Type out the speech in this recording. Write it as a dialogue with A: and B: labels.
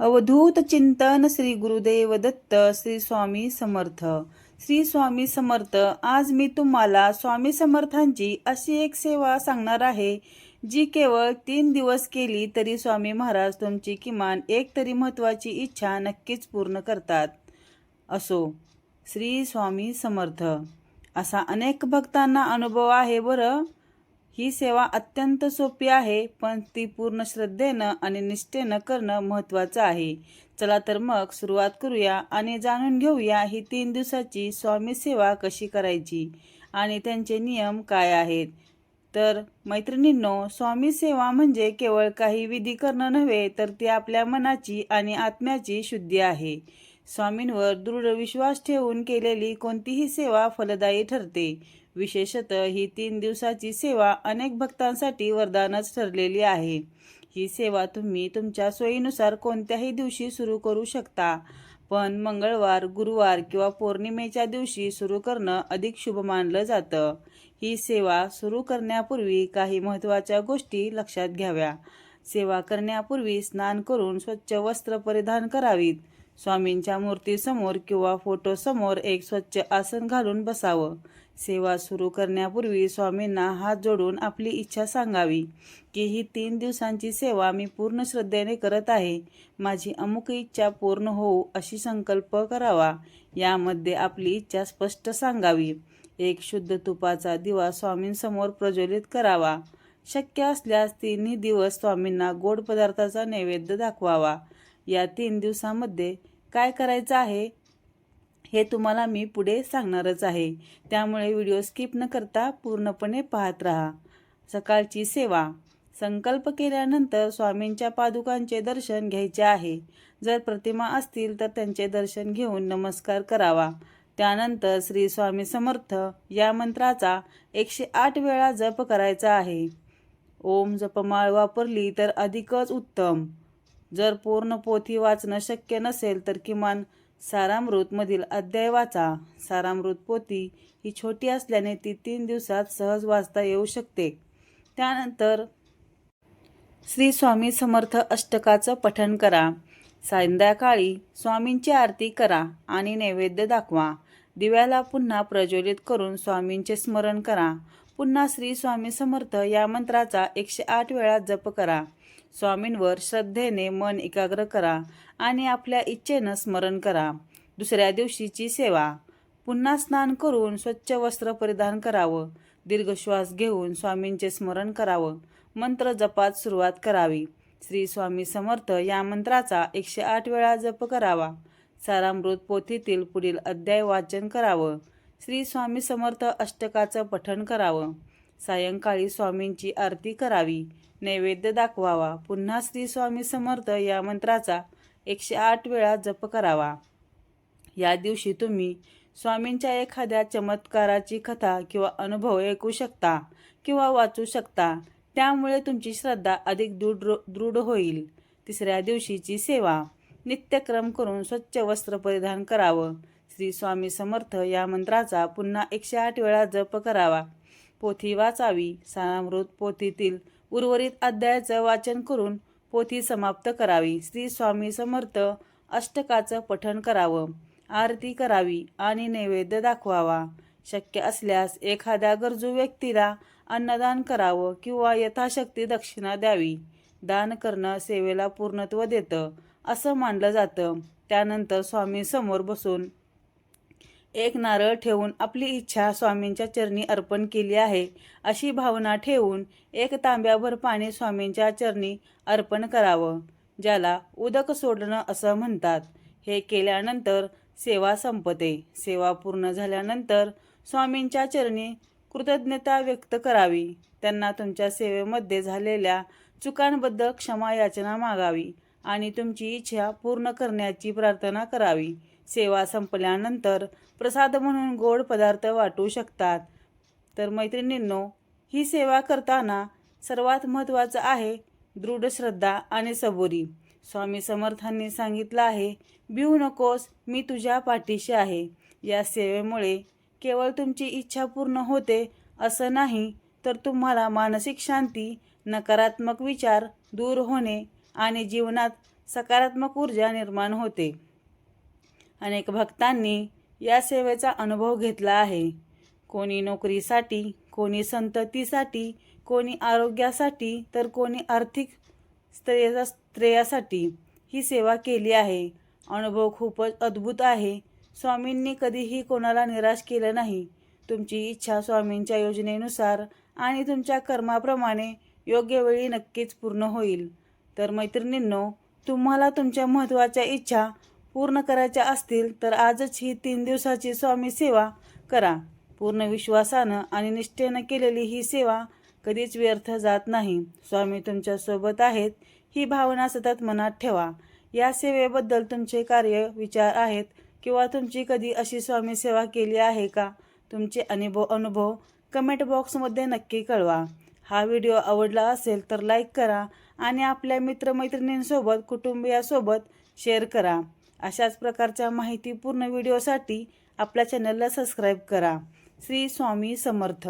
A: अवधूत चिंतन श्री गुरुदेव दत्त श्री स्वामी समर्थ. श्री स्वामी समर्थ आज मी तुम्हाला स्वामी समर्थांची अशी एक सेवा सांगणार आहे जी केवळ तीन दिवस केली तरी स्वामी महाराज तुमची किमान एक तरी महत्त्वाची इच्छा नक्कीच पूर्ण करतात. असो श्री स्वामी समर्थ. असा अनेक भक्तांना अनुभव आहे बरं. ही सेवा अत्यंत सोपी आहे पण ती पूर्ण श्रद्धेनं आणि निष्ठेनं करणं महत्त्वाचं आहे. चला तर मग सुरुवात करूया आणि जाणून घेऊया ही तीन दिवसाची स्वामी सेवा कशी करायची आणि त्यांचे नियम काय आहेत. तर मैत्रिणींनो स्वामी सेवा म्हणजे केवळ काही विधी करणं नव्हे तर ती आपल्या मनाची आणि आत्म्याची शुद्धी आहे. स्वामींवर दृढ विश्वास ठेवून केलेली कोणतीही सेवा फलदायी ठरते. विशेषतः ही तीन दिवसाची सेवा अनेक भक्तांसाठी वरदानच ठरलेली आहे. ही सेवा तुम्ही तुमच्या सोयीनुसार कोणत्याही दिवशी सुरू करू शकता. पण मंगळवार गुरुवार किंवा पौर्णिमेच्या दिवशी सुरू करणं अधिक शुभ मानलं जातं. ही सेवा सुरू करण्यापूर्वी काही महत्त्वाच्या गोष्टी लक्षात घ्याव्या. सेवा करण्यापूर्वी स्नान करून स्वच्छ वस्त्र परिधान करावीत. स्वामींच्या मूर्तीसमोर किंवा फोटोसमोर एक स्वच्छ आसन घालून बसावं. सेवा सुरू करण्यापूर्वी स्वामींना हात जोडून आपली इच्छा सांगावी. की ही तीन दिवसांची सेवा मी पूर्ण श्रद्धेने करत आहे. माझी अमुक इच्छा पूर्ण होऊ अशी संकल्प करावा. यामध्ये आपली इच्छा स्पष्ट सांगावी. एक शुद्ध तुपाचा दिवा स्वामींसमोर प्रज्वलित करावा. शक्य असल्यास तिन्ही दिवस स्वामींना गोड पदार्थाचा नैवेद्य दाखवावा. या तीन दिवसामध्ये काय करायचं आहे हे तुम्हाला मी पुढे सांगणारच आहे. त्यामुळे व्हिडिओ स्किप न करता पूर्णपणे पाहत राहा. सकाळची सेवा. संकल्प केल्यानंतर स्वामींच्या पादुकांचे दर्शन घ्यायचे आहे. जर प्रतिमा असतील तर त्यांचे दर्शन घेऊन नमस्कार करावा. त्यानंतर श्री स्वामी समर्थ या मंत्राचा एकशे आठ वेळा जप करायचा आहे. ओम जपमाळ वापरली तर अधिकच उत्तम. जर पूर्ण पोथी वाचणं शक्य नसेल तर किमान सारामृतमधील अध्याय वाचा. सारामृत पोथी ही छोटी असल्याने ती तीन दिवसात सहज वाचता येऊ शकते. त्यानंतर श्री स्वामी समर्थ अष्टकाचं पठण करा. संध्याकाळी स्वामींची आरती करा आणि नैवेद्य दाखवा. दिव्याला पुन्हा प्रज्वलित करून स्वामींचे स्मरण करा. पुन्हा श्री स्वामी समर्थ या मंत्राचा एकशे आठ वेळा जप करा. स्वामींवर श्रद्धेने मन एकाग्र करा आणि आपल्या इच्छेनं स्मरण करा. दुसऱ्या दिवशीची सेवा. पुन्हा स्नान करून स्वच्छ वस्त्र परिधान करावं. दीर्घ श्वास घेऊन स्वामींचे स्मरण करावं. मंत्र जपात सुरुवात करावी. श्री स्वामी समर्थ या मंत्राचा एकशे आठ वेळा जप करावा. सारामृत पोथीतील पुढील अध्याय वाचन करावं. श्री स्वामी समर्थ अष्टकाचं पठण करावं. सायंकाळी स्वामींची आरती करावी. नैवेद्य दाखवावा. पुन्हा श्री स्वामी समर्थ या मंत्राचा एकशे आठ वेळा जप करावा. या दिवशी तुम्ही स्वामींच्या एखाद्या चमत्काराची कथा किंवा अनुभव ऐकू शकता किंवा वाचू शकता. त्यामुळे तुमची श्रद्धा अधिक दृढ दृढ होईल. तिसऱ्या दिवशीची सेवा. नित्यक्रम करून स्वच्छ वस्त्र परिधान करावं. श्री स्वामी समर्थ या मंत्राचा पुन्हा एकशे आठ वेळा जप करावा. पोथी वाचावी. सारामृत पोथीतील उर्वरित अध्यायाचं वाचन करून पोथी समाप्त करावी. श्री स्वामी समर्थ अष्टकाचं पठण करावं. आरती करावी आणि नैवेद्य दाखवावा. शक्य असल्यास एखाद्या गरजू व्यक्तीला अन्नदान करावं किंवा यथाशक्ती दक्षिणा द्यावी. दान करणं सेवेला पूर्णत्व देतं असं मानलं जातं. त्यानंतर स्वामी समोर बसून एक नारळ ठेवून आपली इच्छा स्वामींच्या चरणी अर्पण केली आहे. अशी भावना ठेवून एक तांब्याभर पाणी स्वामींच्या चरणी अर्पण करावं ज्याला उदक सोडणं असं म्हणतात. हे केल्यानंतर सेवा संपते. सेवा पूर्ण झाल्यानंतर स्वामींच्या चरणी कृतज्ञता व्यक्त करावी. त्यांना तुमच्या सेवेमध्ये झालेल्या चुकांबद्दल क्षमा याचना मागावी आणि तुमची इच्छा पूर्ण करण्याची प्रार्थना करावी. सेवा संपल्यानंतर प्रसाद म्हणून गोड पदार्थ वाटू शकतात. तर मैत्रिणींनो ही सेवा करताना सर्वात महत्त्वाचं आहे दृढ श्रद्धा आणि सबुरी. स्वामी समर्थांनी सांगितलं आहे भिऊ नकोस मी तुझ्या पाठीशी आहे. या सेवेमुळे केवळ तुमची इच्छा पूर्ण होते असं नाही तर तुम्हाला मानसिक शांती नकारात्मक विचार दूर होणे आणि जीवनात सकारात्मक ऊर्जा निर्माण होते. अनेक भक्तांनी या सेवेचा अनुभव घेतला आहे. कोणी नोकरीसाठी कोणी संततीसाठी कोणी आरोग्यासाठी तर कोणी आर्थिक स्त्रेया स्त्रेयासाठी ही सेवा केली आहे. अनुभव खूपच अद्भुत आहे. स्वामींनी कधीही कोणाला निराश केलं नाही. तुमची इच्छा स्वामींच्या योजनेनुसार आणि तुमच्या कर्माप्रमाणे योग्य वेळी नक्कीच पूर्ण होईल. तर मैत्रिणींनो तुम्हाला तुमच्या महत्त्वाच्या इच्छा पूर्ण करायच्या असतील तर आजच ही तीन दिवसाची स्वामी सेवा करा. पूर्ण विश्वासानं आणि निष्ठेनं केलेली ही सेवा कधीच व्यर्थ जात नाही. स्वामी तुमच्यासोबत आहेत ही भावना सतत मनात ठेवा. या सेवेबद्दल तुमचे कार्य विचार आहेत किंवा तुमची कधी अशी स्वामी सेवा केली आहे का? तुमचे अनुभव अनुभव कमेंट बॉक्समध्ये नक्की कळवा. हा व्हिडिओ आवडला असेल तर लाईक करा आणि आपल्या मित्रमैत्रिणींसोबत कुटुंबियासोबत शेअर करा. अशाच प्रकारच्या माहितीपूर्ण व्हिडिओसाठी आपल्या चॅनलला सबस्क्राईब करा. श्री स्वामी समर्थ.